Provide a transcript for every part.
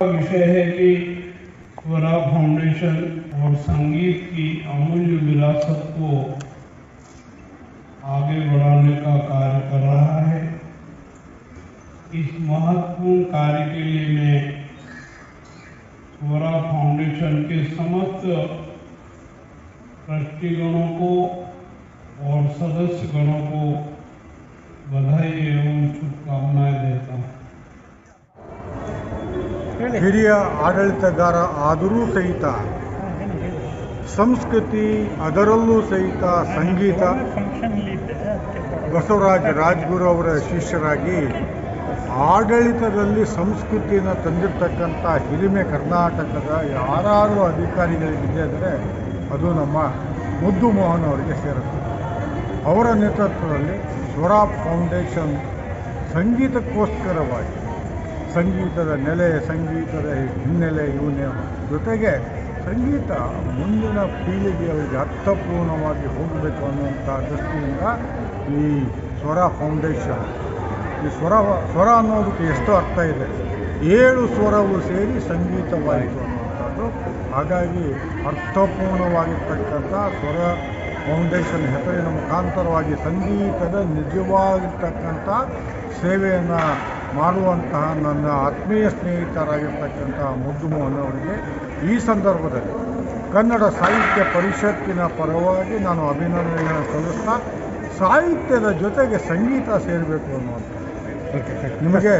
विषय है कि वरा फाउंडेशन और संगीत की अमूल्य विरासत को आगे बढ़ाने का कार्य कर रहा है इस महत्वपूर्ण कार्य के लिए मैं वरा फाउंडेशन के समस्त ट्रस्टीगणों को और सदस्यगणों को बधाई एवं शुभकामनाएं देता हूँ ಹಿರಿಯ ಆಡಳಿತಗಾರ ಆದರೂ ಸಹಿತ ಸಂಸ್ಕೃತಿ ಅದರಲ್ಲೂ ಸಹಿತ ಸಂಗೀತ ಬಸವರಾಜ ರಾಜ್ಗುರು ಅವರ ಶಿಷ್ಯರಾಗಿ ಆಡಳಿತದಲ್ಲಿ ಸಂಸ್ಕೃತಿಯನ್ನು ತಂದಿರ್ತಕ್ಕಂಥ ಹಿರಿಮೆ ಕರ್ನಾಟಕದ ಯಾರಾರು ಅಧಿಕಾರಿಗಳಿಗಿದೆ ಅಂದರೆ ಅದು ನಮ್ಮ ಮುದ್ದು ಮೋಹನ್ ಅವರಿಗೆ ಸೇರುತ್ತೆ. ಅವರ ನೇತೃತ್ವದಲ್ಲಿ ಸ್ವರಾ ಫೌಂಡೇಶನ್ ಸಂಗೀತಕ್ಕೋಸ್ಕರವಾಗಿ, ಸಂಗೀತದ ನೆಲೆ, ಸಂಗೀತದ ಹಿನ್ನೆಲೆ ಇವನೇ ಜೊತೆಗೆ ಸಂಗೀತ ಮುಂದಿನ ಪೀಳಿಗೆಯವರಿಗೆ ಅರ್ಥಪೂರ್ಣವಾಗಿ ಹೋಗಬೇಕು ಅನ್ನುವಂಥ ದೃಷ್ಟಿಯಿಂದ ಈ ಸ್ವರ ಫೌಂಡೇಶನ್, ಈ ಸ್ವರ ಸ್ವರ ಅನ್ನೋದಕ್ಕೆ ಎಷ್ಟು ಅರ್ಥ ಇದೆ. ಏಳು ಸ್ವರವು ಸೇರಿ ಸಂಗೀತವಾಯಿತು. ಹಾಗಾಗಿ ಅರ್ಥಪೂರ್ಣವಾಗಿರ್ತಕ್ಕಂಥ ಸ್ವರ ಫೌಂಡೇಶನ್ ಹೆಸರಿನ ಮುಖಾಂತರವಾಗಿ ಸಂಗೀತದ ನಿಜವಾಗಿರ್ತಕ್ಕಂಥ ಸೇವೆಯನ್ನು ಮಾಡುವಂತಹ ನನ್ನ ಆತ್ಮೀಯ ಸ್ನೇಹಿತರಾಗಿರ್ತಕ್ಕಂಥ ಮುದ್ದುಮೋಹನ್ ಅವರಿಗೆ ಈ ಸಂದರ್ಭದಲ್ಲಿ ಕನ್ನಡ ಸಾಹಿತ್ಯ ಪರಿಷತ್ತಿನ ಪರವಾಗಿ ನಾನು ಅಭಿನಂದನೆಗಳನ್ನು ಸಲ್ಲಿಸ್ತಾ ಸಾಹಿತ್ಯದ ಜೊತೆಗೆ ಸಂಗೀತ ಸೇರಬೇಕು ಅನ್ನುವಂಥ ನಿಮಗೆ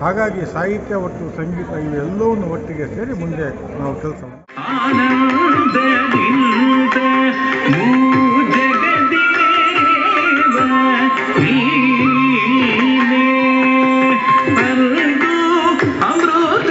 ಹಾಗಾಗಿ ಸಾಹಿತ್ಯ ಒಟ್ಟು ಸಂಗೀತ ಇವೆಲ್ಲವನ್ನು ಒಟ್ಟಿಗೆ ಸೇರಿ ಮುಂದೆ ನಾವು ಕೆಲಸ ಅಮೃತ